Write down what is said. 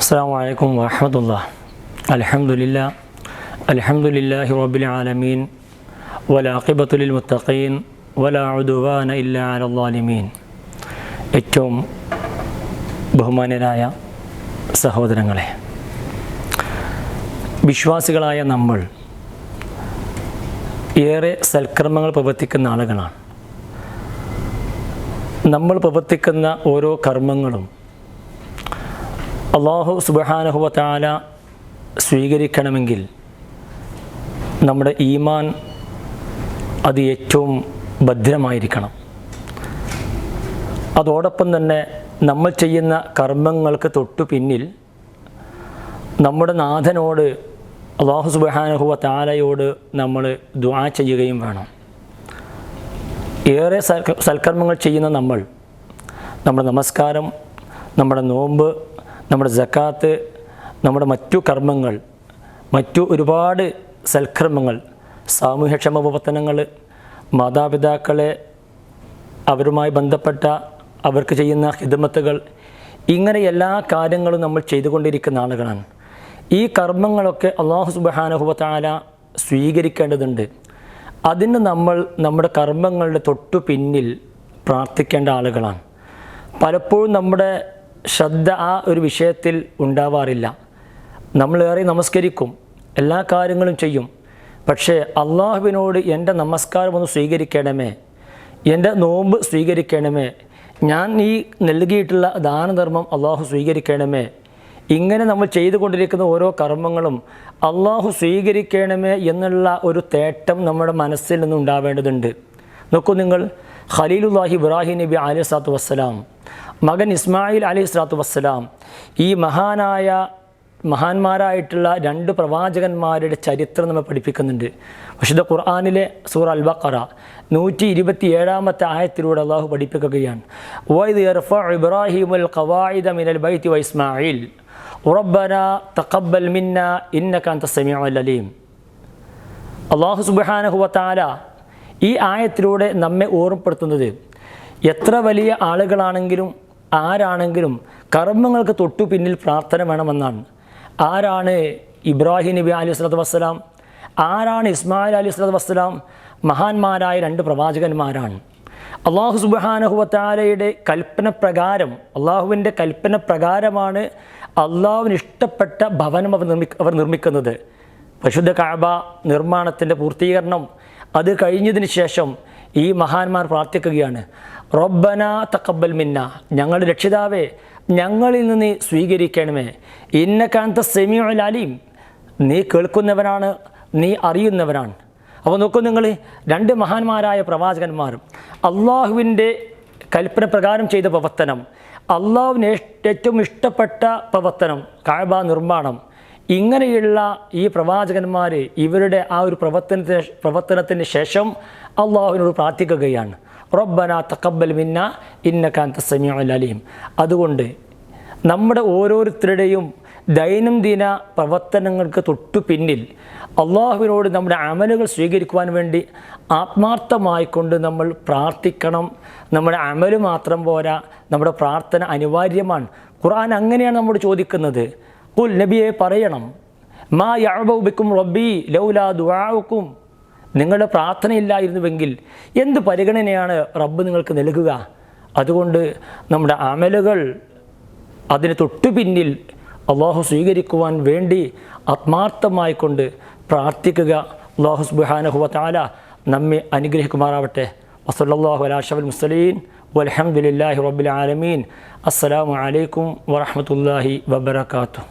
السلام عليكم ورحمة الله الحمد لله الحمد لله رب العالمين والعاقبة للمتقين ولا عدوان إلا على الظالمين ഏറ്റവും ബഹുമാനരായ സഹോദരങ്ങളെ വിശ്വാസികളായ നമ്മൾ ഏറെ സൽക്കർമ്മങ്ങൾ പ്രവർത്തിക്കുന്ന ആളുകളാണ് നമ്മൾ പ്രവർത്തിക്കുന്ന ഓരോ കർമ്മങ്ങളും അള്ളാഹു സുബഹാനഹുവാല സ്വീകരിക്കണമെങ്കിൽ നമ്മുടെ ഈമാൻ അത് ഏറ്റവും ഭദ്രമായിരിക്കണം. അതോടൊപ്പം തന്നെ നമ്മൾ ചെയ്യുന്ന കർമ്മങ്ങൾക്ക് തൊട്ടു പിന്നിൽ നമ്മുടെ നാഥനോട് അള്ളാഹു സുബഹാനഹുവ താലയോട് നമ്മൾ ദ്വാ ചെയ്യുകയും വേണം. ഏറെ സൽ- സൽക്കർമ്മങ്ങൾ ചെയ്യുന്ന നമ്മൾ നമ്മുടെ നമസ്കാരം നമ്മുടെ നോമ്പ് നമ്മുടെ ജക്കാത്ത് നമ്മുടെ മറ്റു കർമ്മങ്ങൾ മറ്റു ഒരുപാട് സൽക്കർമ്മങ്ങൾ സാമൂഹ്യക്ഷമ പ്രവർത്തനങ്ങൾ മാതാപിതാക്കളെ അവരുമായി ബന്ധപ്പെട്ട അവർക്ക് ചെയ്യുന്ന ഹിദമത്തുകൾ ഇങ്ങനെ എല്ലാ കാര്യങ്ങളും നമ്മൾ ചെയ്തുകൊണ്ടിരിക്കുന്ന ആളുകളാണ്. ഈ കർമ്മങ്ങളൊക്കെ അള്ളാഹു സുബഹാനഹുബത്താല സ്വീകരിക്കേണ്ടതുണ്ട്. അതിന് നമ്മൾ നമ്മുടെ കർമ്മങ്ങളുടെ തൊട്ടു പിന്നിൽ പ്രാർത്ഥിക്കേണ്ട ആളുകളാണ്. പലപ്പോഴും നമ്മുടെ ശ്രദ്ധ ആ ഒരു വിഷയത്തിൽ ഉണ്ടാവാറില്ല. നമ്മളേറെ നമസ്കരിക്കും എല്ലാ കാര്യങ്ങളും ചെയ്യും. പക്ഷേ അള്ളാഹുവിനോട് എന്റെ നമസ്കാരം ഒന്ന് സ്വീകരിക്കണമേ എന്റെ നോമ്പ് സ്വീകരിക്കണമേ ഞാൻ ഈ നൽകിയിട്ടുള്ള ദാനധർമ്മം അള്ളാഹു സ്വീകരിക്കണമേ ഇങ്ങനെ നമ്മൾ ചെയ്തുകൊണ്ടിരിക്കുന്ന ഓരോ കർമ്മങ്ങളും അള്ളാഹു സ്വീകരിക്കണമേ എന്നുള്ള ഒരു തേട്ടം നമ്മുടെ മനസ്സിൽ നിന്ന് ഉണ്ടാവേണ്ടതുണ്ട്. നോക്കൂ നിങ്ങൾ ഖലീലുല്ലാഹി ഇബ്രാഹിം നബി അലി സാത്തു വസ്സലാം മകൻ ഇസ്മായിൽ അലി സ്വലാത്തു വസ്സലാം ഈ മഹാനായ മഹാന്മാരായിട്ടുള്ള രണ്ട് പ്രവാചകന്മാരുടെ ചരിത്രം നമ്മൾ പഠിപ്പിക്കുന്നുണ്ട്. വിശുദ്ധ ഖുർആാനിലെ സൂർ അൽ ബക്കറ നൂറ്റി ഇരുപത്തി ഏഴാമത്തെ ആയത്തിലൂടെ അള്ളാഹു പഠിപ്പിക്കുകയാണ്. വൈദ് ഇബ്രാഹിമുൽ ഖവായിദ മിനൽ ബൈത്തി വ ഇസ്മായിൽ. ഉറബന തഖബ്ബൽ മിന്ന ഇന്നക അൻത സമീഉൽ അലീം. അള്ളാഹു സുബ്ഹാനഹു വതആല ഈ ആയത്തിലൂടെ നമ്മെ ഓർമ്മപ്പെടുത്തുന്നത് എത്ര വലിയ ആളുകളാണെങ്കിലും ആരാണെങ്കിലും കർമ്മങ്ങൾക്ക് തൊട്ടു പിന്നിൽ പ്രാർത്ഥന വേണമെന്നാണ്. ആരാണ് ഇബ്രാഹിം നബി അലി സ്വലത്ത് വസ്സലാം? ആരാണ് ഇസ്മായിൽ അലി സ്വലത്ത് വസ്സലാം? മഹാന്മാരായ രണ്ട് പ്രവാചകന്മാരാണ്. അള്ളാഹു സുബാനഹുവത്താലയുടെ കൽപ്പന പ്രകാരം അള്ളാഹുവിന്റെ കൽപ്പന പ്രകാരമാണ് അള്ളാഹുവിന് ഇഷ്ടപ്പെട്ട ഭവനം അവർ നിർമ്മി അവർ നിർമ്മിക്കുന്നത്. പരിശുദ്ധ കാബ നിർമ്മാണത്തിന്റെ പൂർത്തീകരണം അത് കഴിഞ്ഞതിന് ശേഷം ഈ മഹാന്മാർ പ്രാർത്ഥിക്കുകയാണ്. റബ്ബന തക്കബൽ മിന്ന ഞങ്ങൾ രക്ഷിതാവേ ഞങ്ങളിൽ നിന്ന് നീ സ്വീകരിക്കണമേ. ഇന്നക്കാന്ത സെമിയുൽ അലീം നീ കേൾക്കുന്നവനാണ് നീ അറിയുന്നവനാണ്. അപ്പോൾ നോക്കൂ നിങ്ങൾ രണ്ട് മഹാന്മാരായ പ്രവാചകന്മാരും അള്ളാഹുവിന്റെ കൽപ്പന പ്രകാരം ചെയ്ത പ്രവർത്തനം അള്ളാഹുവിന് ഏറ്റവും ഇഷ്ടപ്പെട്ട പ്രവർത്തനം കാഴ്ബ നിർമ്മാണം ഇങ്ങനെയുള്ള ഈ പ്രവാചകന്മാർ ഇവരുടെ ആ ഒരു പ്രവർത്തനത്തിന് പ്രവർത്തനത്തിന് ശേഷം അള്ളാഹുവിനോട് പ്രാർത്ഥിക്കുകയാണ്. റബ്ബന തക്കബൽ മിന്ന ഇന്നക്കാന്ത കാന്ത സമയം അതുകൊണ്ട് നമ്മുടെ ഓരോരുത്തരുടെയും ദൈനംദിന പ്രവർത്തനങ്ങൾക്ക് തൊട്ടു പിന്നിൽ അള്ളാഹുവിനോട് നമ്മുടെ അമലുകൾ സ്വീകരിക്കുവാൻ വേണ്ടി ആത്മാർത്ഥമായിക്കൊണ്ട് നമ്മൾ പ്രാർത്ഥിക്കണം. നമ്മുടെ അമൽ മാത്രം പോരാ നമ്മുടെ പ്രാർത്ഥന അനിവാര്യമാണ്. ഖുർആൻ അങ്ങനെയാണ് നമ്മോട് ചോദിക്കുന്നത്. കുൽ നബിയെ പറയണം. മാ യാബൗബിക്കും റബ്ബി ലൗലാ ദുആഉക്കും. നിങ്ങളുടെ പ്രാർത്ഥനയില്ലായിരുന്നുവെങ്കിൽ എന്ത് പരിഗണനയാണ് റബ്ബ് നിങ്ങൾക്ക് നൽകുക? അതുകൊണ്ട് നമ്മുടെ അമലുകൾ അതിന് തൊട്ടു പിന്നിൽ അള്ളാഹു സ്വീകരിക്കുവാൻ വേണ്ടി ആത്മാർത്ഥമായിക്കൊണ്ട് പ്രാർത്ഥിക്കുക. അള്ളാഹു സുബ്ഹാനഹു വതആല നമ്മെ അനുഗ്രഹിക്കുമാറാവട്ടെ. വസല്ലല്ലാഹു അലാ അഷ്റഫിൽ മുസ്ലിമീൻ വൽഹംദുലില്ലാഹി റബ്ബിൽ ആലമീൻ. അസ്സലാമു അലൈക്കും വറഹ്മത്തുള്ളാഹി വബറകാതുഹു.